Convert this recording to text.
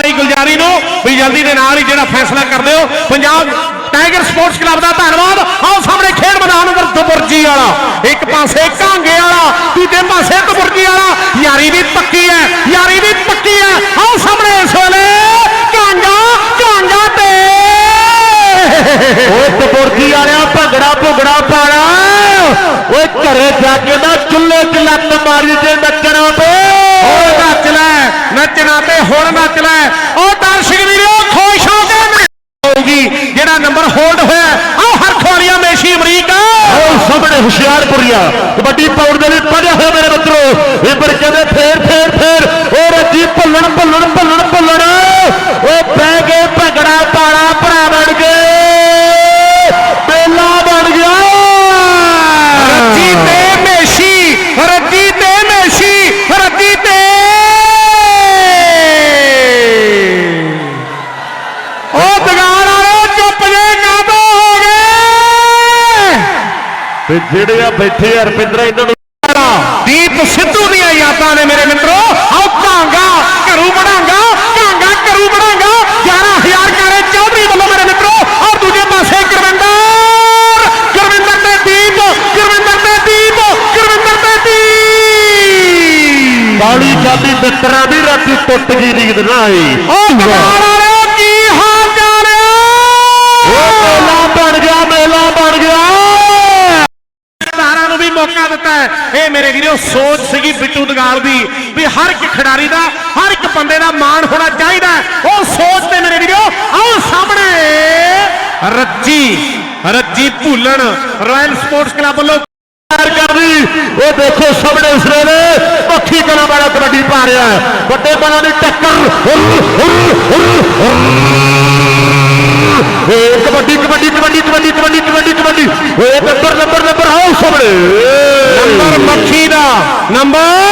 ਭਾਈ ਗੁਲਜਾਰੀ ਨੂੰ ਵੀ ਜਲਦੀ ਦੇ ਨਾਲ ਹੀ ਜਿਹੜਾ ਫੈਸਲਾ ਕਰ ਦਿਓ ਪੰਜਾਬ ਟਾਈਗਰ ਸਪੋਰਟਸ ਕਲੱਬ ਦਾ ਧੰਨਵਾਦ। ਆਓ ਸਾਹਮਣੇ ਖੇਡ ਮੈਦਾਨ ਅੰਦਰ ਦਬੁਰਜੀ ਵਾਲਾ। ਇੱਕ ਪਾਸੇ ਕਾਂਗੇ ਵਾਲਾ ਦੂਜੇ ਪਾਸੇ ਦਬੁਰਜੀ ਵਾਲਾ। ਯਾਰੀ ਵੀ ਪੱਕੀ ਹੈ ਯਾਰੀ ਵੀ ਪੱਕੀ ਹੈ। ਆਓ ਸਾਹਮਣੇ ਇਸ ਵੇਲੇ ਕਾਂਗਾ ਕਾਂਗਾ ਤੇ। ਓਏ ਤਪੁਰਜੀ ਵਾਲਿਆ ਭੰਗੜਾ ਭੁਗੜਾ ਪਾਣਾ ਓਏ ਘਰੇ ਜਾ ਕੇ ਨਾ ਚੁੱਲ੍ਹੇ 'ਚ ਲੱਤ ਮਾਰੀ ਤੇ ਨੱਚਣਾ ਪੇ ਹੋਰ ਨੱਚ ਲੈ ਨੱਚਣਾ ਤੇ ਹੁਣ ਨੱਚ ਲੈ ਉਹ ਦਰਸ਼ਕ ਵੀਰੋ ਖੁਸ਼ ਹੋ ਕੇ ਹੋਊਗੀ ਜਿਹੜਾ ਨੰਬਰ ਹੋਲਡ ਹੋਇਆ ਆਹ ਹਰਖਵਾਲੀਆ ਮੇਸ਼ੀ ਅਮਰੀਕਾ। ਓਏ ਸਾਹਮਣੇ ਹੁਸ਼ਿਆਰਪੁਰੀਆ, ਕਬੱਡੀ ਪਾਉਣ ਦੇ ਲਈ ਪੜਿਆ ਹੋਇਆ ਮੇਰੇ ਮਿੱਤਰੋ। ਇਹ ਪਰ ਕਹਿੰਦੇ ਫੇਰ ਫੇਰ ਫੇਰ ਓ ਰੱਜੀ ਭੁੱਲਣ ਭੁੱਲਣ ਭੁੱਲਣ ਭੁੱਲਣ ਓ ਬਹਿ ਗਏ ਭੰਗੜਾ ਪਾਣਾ ਭਰਾ ਬਣ ਗਏ ਮੇਲਾ ਬਣ ਗਿਆ ਰੱਜੀ ਤੇ ਮੇਸ਼ੀ ਰੱਜੀ ਤੇ ਮੇਸ਼ੀ ਰੱਜੀ ਤੇ ਉਹ ਦਗਾਲ ਵਾਲੇ ਚੁੱਪ ਜੇ ਕਾਬੂ ਹੋ ਗਏ ਤੇ ਜਿਹੜੇ ਆ ਬੈਠੇ ਆ ਰਪਿੰਦਰ ਇਹਨਾਂ ਨੂੰ ਦੀਪ ਸਿੱਧੂ ਦੀਆਂ ਯਾਦਾਂ ਨੇ ਮੇਰੇ ਮਿੱਤਰੋ। ਆਓ ਕਾਂਗਾ ਘਰੂ ਬਣਾਂਗਾ ਕਾਂਗਾ ਘਰੂ ਬਣਾਂਗਾ। 11000 ਕਾਰੇ ਚੌਧਰੀ ਵੱਲੋਂ ਮੇਰੇ ਮਿੱਤਰੋ। ਔਰ ਦੂਜੇ ਪਾਸੇ ਗੁਰਵਿੰਦਰ ਗੁਰਵਿੰਦਰ ਤੇ ਦੀਪ ਗੁਰਵਿੰਦਰ ਤੇ ਦੀਪ ਗੁਰਵਿੰਦਰ ਤੇ ਦੀਪ। ਕਾਲੀ ਚਾਲੀ ਮਿੱਤਰਾਂ ਦੀ ਰਾਤੀ ਟੁੱਟ ਗਈ ਨੀਂਦ ਨਾ ਆਈ। ਉਹ ਮੌਕਾ ਦਿੱਤਾ ਹੈ। ਇਹ ਮੇਰੇ ਵੀਰੋ ਸੋਚ ਸੀਗੀ ਬਿੱਟੂ ਦਗਾਲ ਦੀ ਵੀ ਹਰ ਇੱਕ ਖਿਡਾਰੀ ਦਾ ਹਰ ਇੱਕ ਬੰਦੇ ਦਾ ਮਾਣ ਹੋਣਾ ਚਾਹੀਦਾ ਉਹ ਸੋਚ ਤੇ ਮੇਰੇ ਵੀਰੋ ਆਓ ਸਾਹਮਣੇ ਰੱਜੀ ਰੱਜੀ ਭੁੱਲਣ ਰਾਇਲ ਸਪੋਰਟਸ ਕਲੱਬ ਵੱਲੋਂ ਤਿਆਰ ਕਰਦੀ ਉਹ ਦੇਖੋ ਸਾਹਮਣੇ ਉਸ ਨੇ ਪੱਖੀ ਕਲਾ ਵਾਲਾ ਕਬੱਡੀ ਪਾ ਰਿਹਾ ਹੈ। ਵੱਡੇ ਬਣਾ ਦੀ ਟੱਕਰ ਹੁਰ, ਹੁਰ, ਹੁਰ। Number